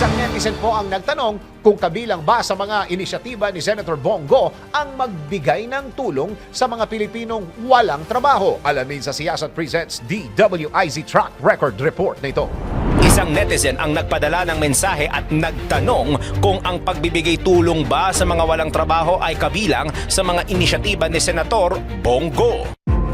Isang netizen po ang nagtanong kung kabilang ba sa mga inisyatiba ni Senator Bongo ang magbigay ng tulong sa mga Pilipinong walang trabaho. Alamin sa Siyasat Presents DWIZ Track Record Report na ito. Isang netizen ang nagpadala ng mensahe at nagtanong kung ang pagbibigay tulong ba sa mga walang trabaho ay kabilang sa mga inisyatiba ni Senator Bongo.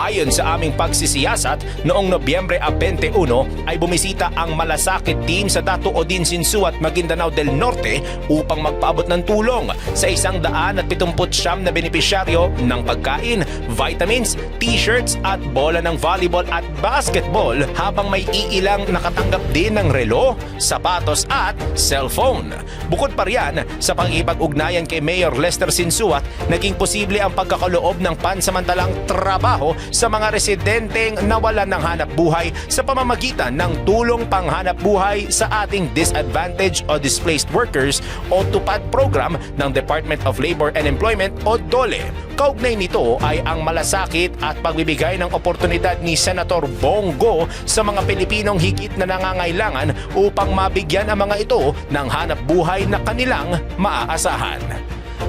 Ayon sa aming pagsisiyasat, noong Nobyembre 21 ay bumisita ang malasakit team sa Dato Odin Sinsuat Maguindanao del Norte upang magpaabot ng tulong sa isang daan at pitumput siyam na benepisyaryo ng pagkain, vitamins, t-shirts at bola ng volleyball at basketball habang may iilang nakatanggap din ng relo, sapatos at cellphone. Bukod pa riyan, sa pangipag-ugnayan kay Mayor Lester Sinsuat, naging posible ang pagkakaloob ng pansamantalang trabaho sa mga residenteng nawalan ng hanap buhay sa pamamagitan ng tulong panghanap buhay sa ating disadvantaged o displaced workers o tupad program ng Department of Labor and Employment o DOLE. Kaugnay nito ay ang malasakit at pagbibigay ng oportunidad ni Senator Bongo sa mga Pilipinong higit na nangangailangan upang mabigyan ang mga ito ng hanap buhay na kanilang maaasahan.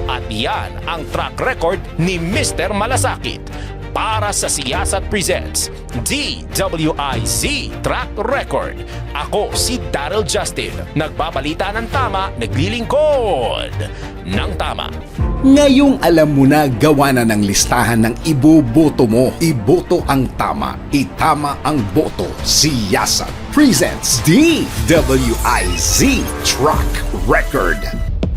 At yan ang track record ni Mr. Malasakit para sa Siyasat Presents DWIZ Track Record. Ako si Daryl Justin, nagbabalita ng tama, naglilingkod ng tama. Ngayong alam mo na gawa na ng listahan ng iboboto mo. Iboto ang tama. Itama ang boto. Siyasat presents DWIZ Truck Record.